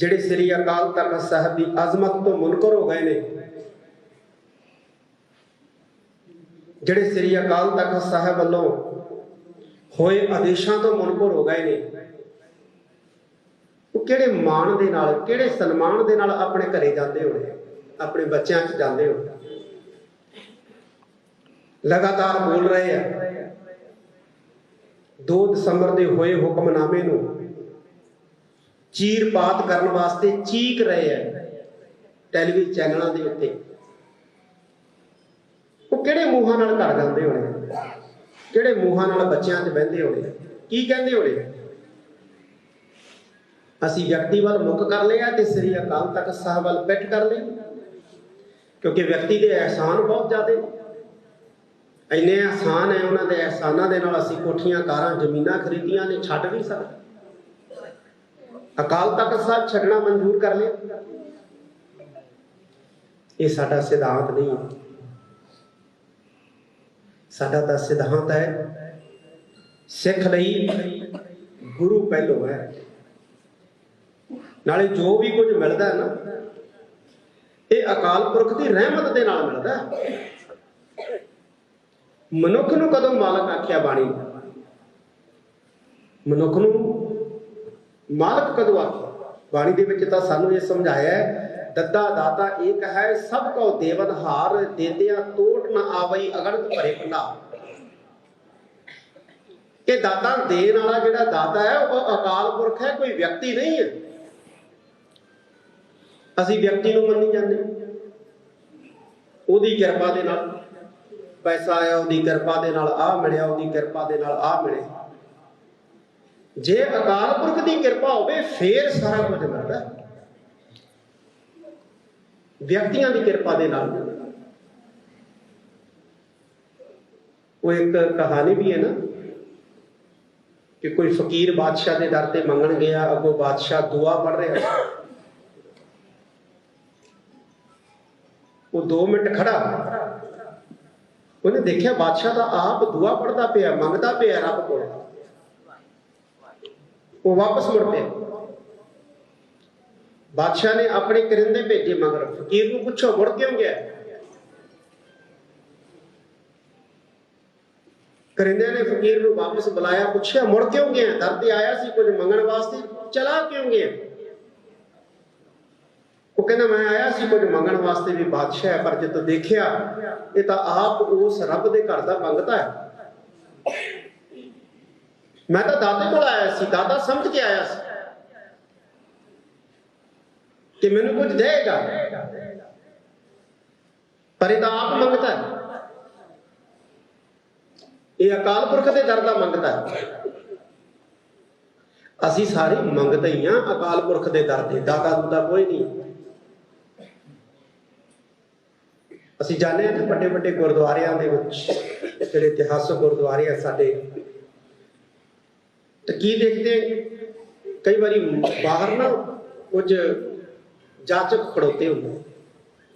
ਜਿਹੜੇ ਸ੍ਰੀ ਅਕਾਲ ਤਖਤ ਸਾਹਿਬ ਦੀ ਅਜ਼ਮਤ ਤੋਂ ਮੁਨਕਰ ਹੋ ਗਏ ਨੇ, ਜਿਹੜੇ ਸ੍ਰੀ ਅਕਾਲ ਤਖਤ ਸਾਹਿਬ ਵੱਲੋਂ ਹੋਏ ਆਦੇਸ਼ਾਂ ਤੋਂ ਮੁਨਕਰ ਹੋ ਗਏ ਨੇ, ਉਹ ਕਿਹੜੇ ਮਾਣ ਦੇ ਨਾਲ, ਕਿਹੜੇ ਸਨਮਾਨ ਦੇ ਨਾਲ ਆਪਣੇ ਘਰੇ ਜਾਂਦੇ ਹੋਣੇ, ਆਪਣੇ ਬੱਚਿਆਂ 'ਚ ਜਾਂਦੇ ਹੋਣੇ? ਲਗਾਤਾਰ ਬੋਲ ਰਹੇ ਆ 2 ਦਸੰਬਰ ਦੇ ਹੋਏ ਹੁਕਮਨਾਮੇ ਨੂੰ ਚੀਰਪਾਤ ਕਰਨ ਵਾਸਤੇ ਚੀਕ ਰਹੇ ਆ ਟੈਲੀਵਿਜ਼ਨ ਚੈਨਲਾਂ ਦੇ ਉੱਤੇ। ਉਹ ਕਿਹੜੇ ਮੂੰਹਾਂ ਨਾਲ ਘਰ ਜਾਂਦੇ ਹੋਣੇ? ਕਿਹੜੇ ਮੂੰਹਾਂ ਨਾਲ ਬੱਚਿਆਂ 'ਚ ਬਹਿੰਦੇ ਹੋਣੇ? ਕੀ ਕਹਿੰਦੇ ਹੋਣੇ? ਅਸੀਂ ਵਿਅਕਤੀ ਵੱਲ ਮੁੱਖ ਕਰ ਲਿਆ ਤੇ ਸ੍ਰੀ ਅਕਾਲ ਤਖਤ ਸਾਹਿਬ ਵੱਲ ਪਿੱਠ ਕਰ ਲਿਆ। ਕਿਉਂਕਿ ਵਿਅਕਤੀ ਦੇ ਅਹਿਸਾਨ ਬਹੁਤ ਜ਼ਿਆਦੇ। ਇੰਨੇ ਅਹਿਸਾਨ ਹੈ ਉਹਨਾਂ ਦੇ ਅਹਿਸਾਨਾਂ ਦੇ ਨਾਲ ਅਸੀਂ ਕੋਠੀਆਂ, ਕਾਰਾਂ, ਜ਼ਮੀਨਾਂ ਖਰੀਦੀਆਂ ਨੇ, ਛੱਡ ਵੀ ਸਕਦੇ। ਅਕਾਲ ਤਖਤ ਸਾਹਿਬ ਛੱਡਣਾ ਮਨਜ਼ੂਰ ਕਰ ਲਿਆ? ਇਹ ਸਾਡਾ ਸਿਧਾਂਤ ਨਹੀਂ। ਹੈ ਸਾਡਾ ਤਾਂ ਸਿਧਾਂਤ ਹੈ, ਸਿੱਖ ਲਈ ਗੁਰੂ ਪਹਿਲੋ ਹੈ। ਨਾਲੇ ਜੋ ਵੀ ਕੁਝ ਮਿਲਦਾ ਹੈ ਨਾ, ਇਹ ਅਕਾਲ ਪੁਰਖ ਦੀ ਰਹਿਮਤ ਦੇ ਨਾਲ ਮਿਲਦਾ ਹੈ। ਮਨੁੱਖ ਨੂੰ ਕਦੋਂ ਮਾਲਕ ਆਖਿਆ ਬਾਣੀ? ਮਨੁੱਖ ਨੂੰ ਮਾਲਕ ਕਦੋਂ ਆਖਿਆ ਬਾਣੀ ਦੇ ਵਿੱਚ ਤਾਂ ਸਾਨੂੰ ਇਹ ਸਮਝਾਇਆ ਹੈ, ਦੱਦਾ ਦਾਤਾ ਏਕ ਹੈ, ਸਭ ਕੋ ਦੇਵਨ ਹਾਰ, ਦੇਦਿਆਂ ਟੋਟ ਨਾ ਆਵਈ ਅਗਣਤ ਭਰੇ ਭੰਡਾਰ। ਇਹ ਦਾਤਾ ਦੇਣ ਵਾਲਾ ਜਿਹੜਾ ਦਾਤਾ ਹੈ, ਉਹ ਅਕਾਲ ਪੁਰਖ ਹੈ, ਕੋਈ ਵਿਅਕਤੀ ਨਹੀਂ ਹੈ। ਅਸੀਂ ਵਿਅਕਤੀ ਨੂੰ ਮੰਨੀ ਜਾਂਦੇ ਉਹਦੀ ਕਿਰਪਾ ਦੇ ਨਾਲ ਪੈਸਾ ਆਇਆ, ਉਹਦੀ ਕਿਰਪਾ ਦੇ ਨਾਲ ਆ ਮਿਲਿਆ, ਉਹਦੀ ਕਿਰਪਾ ਦੇ ਨਾਲ ਆ ਮਿਲਿਆ। ਜੇ ਅਕਾਲ ਪੁਰਖ ਦੀ ਕਿਰਪਾ ਹੋਵੇ, ਫੇਰ ਸਾਰਾ ਕੁਝ ਮਿਲਦਾ ਵਿਅਕਤੀਆਂ ਦੀ ਕਿਰਪਾ ਦੇ ਨਾਲ ਉਹ ਇੱਕ ਕਹਾਣੀ ਵੀ ਹੈ ਨਾ, ਕਿ ਕੋਈ ਫਕੀਰ ਬਾਦਸ਼ਾਹ ਦੇ ਦਰ ਤੇ ਮੰਗਣ ਗਿਆ, ਅੱਗੋਂ ਬਾਦਸ਼ਾਹ ਦੁਆ ਪੜ ਰਿਹਾ ਉਹ 2 ਮਿੰਟ ਖੜਾ। ਉਹਨੇ ਦੇਖਿਆ ਬਾਦਸ਼ਾਹ ਦਾ ਆਪ ਦੁਆ ਪੜਦਾ ਪਿਆ, ਮੰਗਦਾ ਪਿਆ ਰੱਬ ਕੋਲ। ਉਹ ਵਾਪਸ ਮੁੜ ਪਿਆ। ਬਾਦਸ਼ਾਹ ਨੇ ਆਪਣੇ ਕਰਿੰਦੇ ਭੇਜੇ, ਮਗਰ ਫਕੀਰ ਨੂੰ ਪੁੱਛੋ, ਮੁੜ ਕਿਉਂ ਗਿਆ? ਕਰਿੰਦਿਆਂ ਨੇ ਫਕੀਰ ਨੂੰ ਵਾਪਸ ਬੁਲਾਇਆ, ਪੁੱਛਿਆ, ਮੁੜ ਕਿਉਂ ਗਿਆ? ਦਰ ਤੇ ਆਇਆ ਸੀ ਕੁਝ ਮੰਗਣ ਵਾਸਤੇ, ਚਲਾ ਕਿਉਂ ਗਿਆ? ਉਹ ਕਹਿੰਦਾ, ਮੈਂ ਆਇਆ ਸੀ ਕੁਝ ਮੰਗਣ ਵਾਸਤੇ ਵੀ ਬਾਦਸ਼ਾਹ ਹੈ, ਪਰ ਜਦੋਂ ਦੇਖਿਆ, ਇਹ ਤਾਂ ਆਪ ਉਸ ਰੱਬ ਦੇ ਘਰ ਦਾ ਮੰਗਤਾ ਹੈ। ਮੈਂ ਤਾਂ ਦਾਦੇ ਕੋਲ ਆਇਆ ਸੀ, ਦਾਦਾ ਸਮਝ ਕੇ ਆਇਆ ਸੀ ਕਿ ਮੈਨੂੰ ਕੁਝ ਦੇਗਾ ਪਰ ਇਹ ਤਾਂ ਆਪ ਮੰਗਤਾ ਹੈ। ਇਹ ਅਕਾਲ ਪੁਰਖ ਦੇ ਦਰ ਦਾ ਮੰਗਦਾ ਹੈ। ਅਸੀਂ ਸਾਰੇ ਮੰਗਦੇ ਹੀ ਆ ਅਕਾਲ ਪੁਰਖ ਦੇ ਦਰ ਦੇ ਦਾਦਾ ਦੂਦਾ ਕੋਈ ਨਹੀਂ। ਅਸੀਂ ਜਾਣਦੇ ਹਾਂ ਕਿ ਵੱਡੇ ਵੱਡੇ ਗੁਰਦੁਆਰਿਆਂ ਦੇ ਵਿੱਚ, ਜਿਹੜੇ ਇਤਿਹਾਸਕ ਗੁਰਦੁਆਰੇ ਆ ਸਾਡੇ। ਤੇ ਕੀ ਦੇਖਦੇ ਕਈ ਵਾਰੀ ਬਾਹਰ ਨਾ ਕੁਝ ਜਾਚਕ ਖੜੋਤੇ ਹੁੰਦੇ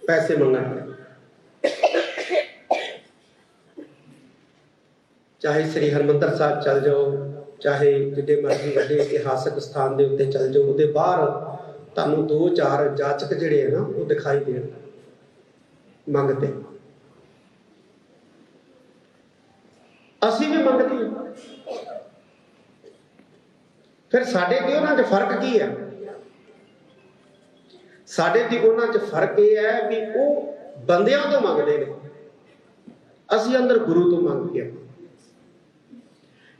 ਪੈਸੇ ਮੰਗਣ ਲਈ ਚਾਹੇ ਸ੍ਰੀ ਹਰਮੰਦਰ ਸਾਹਿਬ ਚੱਲ ਜਾਓ, ਚਾਹੇ ਜਿੱਡੇ ਮਰਜ਼ੀ ਵੱਡੇ ਇਤਿਹਾਸਕ ਸਥਾਨ ਦੇ ਉੱਤੇ ਚੱਲ ਜਾਓ, ਉਹਦੇ ਬਾਹਰ ਤੁਹਾਨੂੰ ਦੋ ਚਾਰ ਜਾਚਕ ਜਿਹੜੇ ਆ ਨਾ, ਉਹ ਦਿਖਾਈ ਦੇਣ, ਮੰਗਤੇ। ਅਸੀਂ ਵੀ ਮੰਗਦੇ ਹਾਂ। ਫਿਰ ਸਾਡੇ ਤੇ ਉਹਨਾਂ 'ਚ ਫ਼ਰਕ ਕੀ ਹੈ ਸਾਡੇ ਤੇ ਉਹਨਾਂ 'ਚ ਫ਼ਰਕ ਇਹ ਹੈ ਵੀ ਉਹ ਬੰਦਿਆਂ ਤੋਂ ਮੰਗਦੇ ਨੇ। ਅਸੀਂ ਅੰਦਰ ਗੁਰੂ ਤੋਂ ਮੰਗਦੇ ਹਾਂ।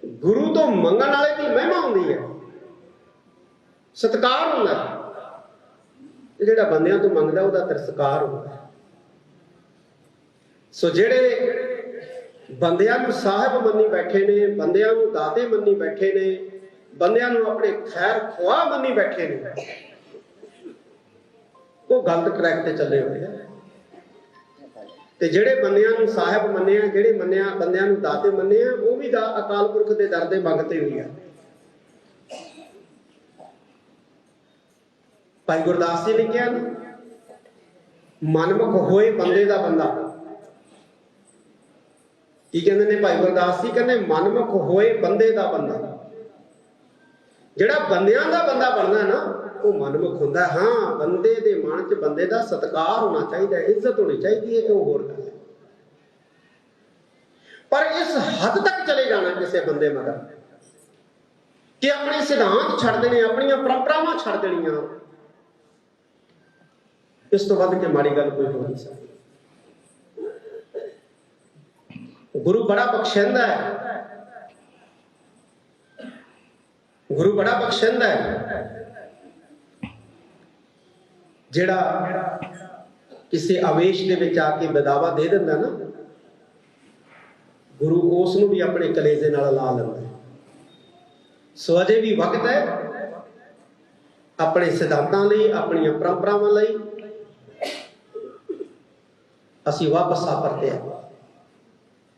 ਗੁਰੂ ਤੋਂ ਮੰਗਣ ਵਾਲੇ ਦੀ ਮਹਿਮਾ ਹੁੰਦੀ ਹੈ। ਸਤਕਾਰ ਹੁੰਦਾ ਹੈ। ਜਿਹੜਾ ਬੰਦਿਆਂ ਤੋਂ ਮੰਗਦਾ ਉਹਦਾ ਤਿਰਸਕਾਰ ਹੁੰਦਾ ਸੋ ਜਿਹੜੇ ਬੰਦਿਆਂ ਨੂੰ ਸਾਹਿਬ ਮੰਨੀ ਬੈਠੇ ਨੇ, ਬੰਦਿਆਂ ਨੂੰ ਦਾਤੇ ਮੰਨੀ ਬੈਠੇ ਨੇ ਬੰਦਿਆਂ ਨੂੰ ਆਪਣੇ ਖੈਰ ਖੁਆ ਮੰਨੀ ਬੈਠੇ ਨੇ। ਉਹ ਗਲਤ ਟਰੈਕ ਤੇ ਚੱਲੇ ਹੋਏ ਆ। ਤੇ ਜਿਹੜੇ ਬੰਦਿਆਂ ਨੂੰ ਸਾਹਿਬ ਮੰਨਿਆ, ਜਿਹੜੇ ਮੰਨਿਆ, ਬੰਦਿਆਂ ਨੂੰ ਦਾਤੇ ਮੰਨਿਆ, ਉਹ ਵੀ ਦਾ ਅਕਾਲ ਪੁਰਖ ਦੇ ਦਰ ਦੇ ਮੰਗਤੇ ਹੋਈ ਆ। ਭਾਈ ਗੁਰਦਾਸ ਜੀ ਨੇ ਕਿਹਾ ਨਾ, ਮਨਮੁਖ ਹੋਏ ਬੰਦੇ ਦਾ ਬੰਦਾ। ਕੀ ਕਹਿੰਦੇ ਨੇ ਭਾਈ ਗੁਰਦਾਸ ਜੀ? ਕਹਿੰਦੇ ਮਨਮੁਖ ਹੋਏ ਬੰਦੇ ਦਾ ਬੰਦਾ। ਜਿਹੜਾ ਬੰਦਿਆਂ ਦਾ ਬੰਦਾ ਬਣਦਾ ਨਾ, ਉਹ ਮਨਮੁਖ ਹੁੰਦਾ। ਹਾਂ, ਬੰਦੇ ਦੇ ਮਨ 'ਚ ਬੰਦੇ ਦਾ ਸਤਿਕਾਰ ਹੋਣਾ ਚਾਹੀਦਾ ਹੈ, ਇੱਜ਼ਤ ਹੋਣੀ ਚਾਹੀਦੀ ਹੈ, ਇਹ ਹੋਰ ਗੱਲ ਹੈ। ਪਰ ਇਸ ਹੱਦ ਤੱਕ ਚਲੇ ਜਾਣਾ ਕਿਸੇ ਬੰਦੇ ਮਗਰ ਕਿ ਆਪਣੇ ਸਿਧਾਂਤ ਛੱਡ ਦੇਣੇ, ਆਪਣੀਆਂ ਪਰੰਪਰਾਵਾਂ ਛੱਡ ਦੇਣੀਆਂ। ਇਸ ਤੋਂ ਵੱਧ ਕੇ ਮਾੜੀ ਗੱਲ ਕੋਈ ਹੋ ਨਹੀਂ ਸਕਦੀ ਗੁਰੂ ਬੜਾ ਬਖਸ਼ਿੰਦਾ ਹੈ। ਗੁਰੂ ਬੜਾ ਬਖਸ਼ਿੰਦਾ ਹੈ। ਜਿਹੜਾ ਕਿਸੇ ਆਵੇਸ਼ ਦੇ ਵਿੱਚ ਆ ਕੇ ਬਦਾਵਾ ਦੇ ਦਿੰਦਾ ਨਾ, ਗੁਰੂ ਉਸ ਨੂੰ ਵੀ ਆਪਣੇ ਕਲੇਜੇ ਨਾਲ ਲਾ ਲੈਂਦਾ ਸੋ ਅਜੇ ਵੀ ਵਕਤ ਹੈ ਆਪਣੇ ਸਿਧਾਂਤਾਂ ਲਈ, ਆਪਣੀਆਂ ਪਰੰਪਰਾਵਾਂ ਲਈ, ਅਸੀਂ ਵਾਪਸ ਆ ਪਰਤੇ ਆ